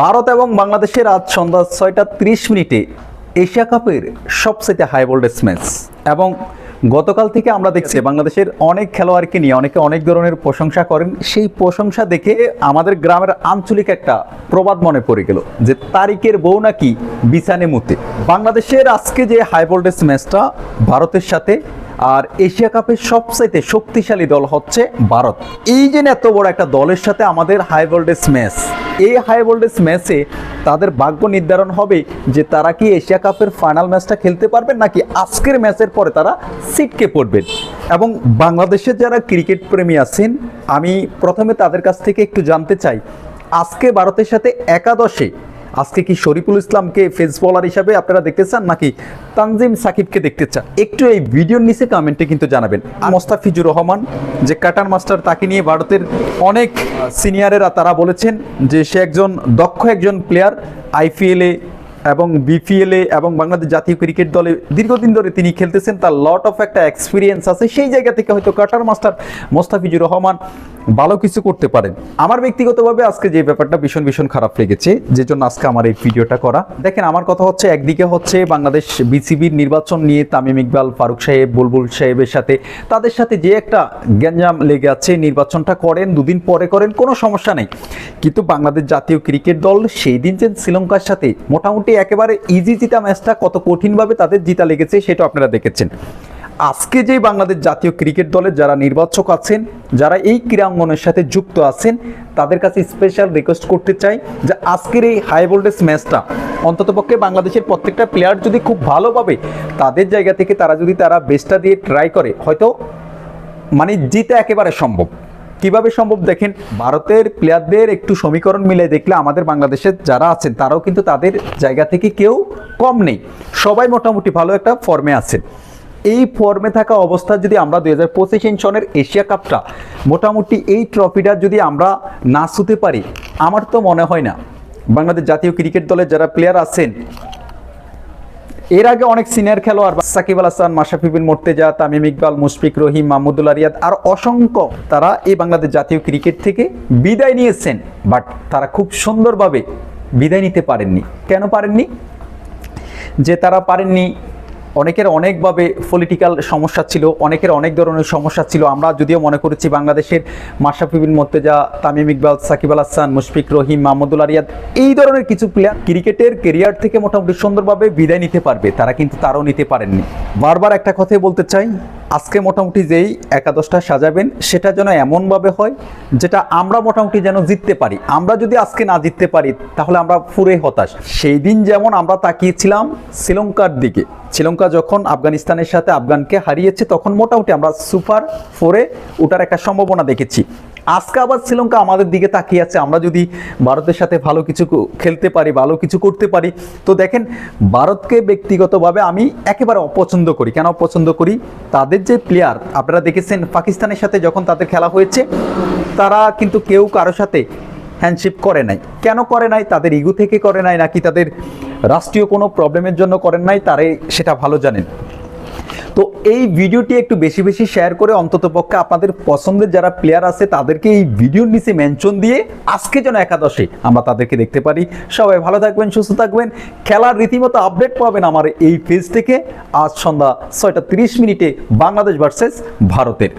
ভারত এবং বাংলাদেশের আজ সন্ধ্যা ছয়টা ত্রিশ মিনিটে এশিয়া কাপের সবচেয়ে হাই ভোল্টেজ ম্যাচ এবং গতকাল থেকে আমরা দেখছি বাংলাদেশের অনেক খেলোয়াড়কে নিয়ে অনেকে অনেক ধরনের প্রশংসা করেন। সেই প্রশংসা দেখে আমাদের গ্রামের আঞ্চলিক একটা প্রবাদ মনে পড়ে গেল যে তারিকের বউ নাকি বিছানে মুতে। বাংলাদেশের আজকে যে হাই ভোল্টেজ ম্যাচটা ভারতের সাথে আর এশিয়া কাপের সবচাইতে শক্তিশালী দল হচ্ছে ভারত। এই যে এত বড় একটা দলের সাথে আমাদের হাই ভোল্টেজ ম্যাচ এই হাই ভোল্টেজ ম্যাচে তাদের ভাগ্য নির্ধারণ হবে যে তারা কি এশিয়া কাপের ফাইনাল ম্যাচটা খেলতে পারবেন নাকি আজকের ম্যাচের পরে তারা সিটকে পড়বেন। এবং বাংলাদেশের যারা ক্রিকেট প্রেমী আছেন, আমি প্রথমে তাদের কাছ থেকে একটু জানতে চাই, আজকে ভারতের সাথে একাদশে আজকে কি শরীফুল ইসলামকে ফেস বলার হিসাবে আপনারা দেখতে চান নাকি তানজিম সাকিবকে দেখতে চান? একটু এই ভিডিওর নিচে কমেন্টে কিন্তু জানাবেন। আর মোস্তাফিজুর রহমান, যে কাটার মাস্টার তাকে নিয়ে ভারতের অনেক সিনিয়রেরা তারা বলেছেন যে সে একজন দক্ষ একজন প্লেয়ার আইপিএলে এবং বিপিএলে এবং বাংলাদেশ জাতীয় ক্রিকেট দলে দীর্ঘদিন ধরে তিনি খেলতেছেন, তার লট অফ একটা এক্সপিরিয়েন্স আছে। সেই জায়গা থেকে হয়তো কাটার মাস্টার মোস্তাফিজুর রহমান ভালো কিছু করতে পারেন। আমার ব্যক্তিগতভাবে আজকে যে ব্যাপারটা ভীষণ ভীষণ খারাপ লেগেছে, যে জন্য আজকে আমার এই ভিডিওটা করা। দেখেন, আমার কথা হচ্ছে, একদিকে হচ্ছে বাংলাদেশ বিসিবির নির্বাচন নিয়ে তামিম ইকবাল, ফারুক সাহেব, বুলবুল সাহেবের সাথে। তাদের সাথে যে একটা গ্যাঞ্জাম লেগে আছে, নির্বাচনটা করেন, দুদিন পরে করেন, কোনো সমস্যা নেই। কিন্তু বাংলাদেশ জাতীয় ক্রিকেট দল সেই দিন যে শ্রীলঙ্কার সাথে মোটামুটি একেবারে ইজি জিতা ম্যাচটা কত কঠিনভাবে তাদের জিতা লেগেছে সেটা আপনারা দেখেছেন। আজকে যে বাংলাদেশ জাতীয় ক্রিকেট দলের যারা নির্বাচক আছেন, যারা এই ক্রীড়াঙ্গনের সাথে যুক্ত আছেন, তাদের কাছে স্পেশাল রিকোয়েস্ট করতে চাই যে আজকের এই হাই ভোল্টেজ ম্যাচটা অন্ততপক্ষে বাংলাদেশের প্রত্যেকটা প্লেয়ার যদি খুব ভালোভাবে তাদের জায়গা থেকে তারা যদি তারা বেস্টটা দিয়ে ট্রাই করে, হয়তো মানে জিতে একেবারে সম্ভব। কীভাবে সম্ভব? দেখেন, ভারতের প্লেয়ারদের একটু সমীকরণ মিলে দেখলে আমাদের বাংলাদেশের যারা আছেন, তারাও কিন্তু তাদের জায়গা থেকে কেউ কম নেই। সবাই মোটামুটি ভালো একটা ফর্মে আছেন এই ফর্মে থাকা অবস্থা যদি আমরা দুই হাজার পঁচিশ সনের এশিয়া কাপটা, মোটামুটি এই ট্রফিটা যদি আমরা না ছুতে পারি, আমার তো মনে হয় না। বাংলাদেশ জাতীয় ক্রিকেট দলের যারা প্লেয়ার আছেন এর আগে অনেক সিনিয়র খেলোয়াড়, সাকিব আল হাসান, মাশরাফি বিন মোর্তেজা, তামিম ইকবাল, মুশফিক রহিম মাহমুদুল্লাহ রিয়াদ আর অসংখ্য তারা এই বাংলাদেশ জাতীয় ক্রিকেট থেকে বিদায় নিয়েছেন। বাট তারা খুব সুন্দরভাবে বিদায় নিতে পারেননি। কেন পারেননি? যে তারা পারেননি অনেকের অনেকভাবে পলিটিক্যাল সমস্যা ছিল, অনেকের অনেক ধরনের সমস্যা ছিল। আমরা যদিও মনে করেছি বাংলাদেশের মাশরাফি বিন তামিম ইকবাল, সাকিব আল হাসান, মুশফিক রহিম, মাহমুদুল আরিয়াদ, এই ধরনের কিছু প্লেয়ার ক্রিকেটের কেরিয়ার থেকে মোটামুটি সুন্দরভাবে বিদায় নিতে পারবে। তারা কিন্তু তারও নিতে পারেননি। বারবার একটা কথাই বলতে চাই আজকে মোটামুটি যেই একাদশটা সাজাবেন, সেটা যেন এমনভাবে হয় যেটা আমরা মোটামুটি যেন জিততে পারি। আমরা যদি আজকে না জিততে পারি, তাহলে আমরা পুরে হতাশ। সেই দিন যেমন আমরা তাকিয়েছিলাম শ্রীলঙ্কার দিকে। শ্রীলঙ্কা যখন আফগানিস্তানের সাথে আফগানকে হারিয়েছে, তখন মোটামুটি আমরা সুপার ফোরে ওটার একটা সম্ভাবনা দেখেছি। আজকে আবার শ্রীলঙ্কা আমাদের দিকে তাকিয়ে আছে। আমরা যদি ভারতের সাথে ভালো কিছু খেলতে পারি, ভালো কিছু করতে পারি, তো দেখেন ভারতকে ব্যক্তিগতভাবে আমি একেবারে অপছন্দ করি। কেন অপছন্দ করি? তাদের যে প্লেয়ার আপনারা দেখেছেন পাকিস্তানের সাথে যখন তাদের খেলা হয়েছে, তারা কিন্তু কেউ কারোর সাথে হ্যান্ডশিপ করে নাই। কেন করে নাই? তাদের ইগু থেকে করে নাই, নাকি তাদের রাষ্ট্রীয় কোনো প্রবলেমের জন্য করেন নাই? তারাই সেটা ভালো জানেন। তো এই ভিডিওটি একটু বেশি বেশি শেয়ার করে অন্তত পক্ষে আপনাদের পছন্দের যারা প্লেয়ার আছে, তাদেরকে এই ভিডিওর নিচে মেনশন দিয়ে আজকে যেন একাদশে আমরা তাদেরকে দেখতে পারি। সবাই ভালো থাকবেন, সুস্থ থাকবেন। খেলার রীতিমতো আপডেট পাবেন আমার এই পেজ থেকে। আজ সন্ধ্যা ছয়টা তিরিশ মিনিটে বাংলাদেশ ভার্সেস ভারতের।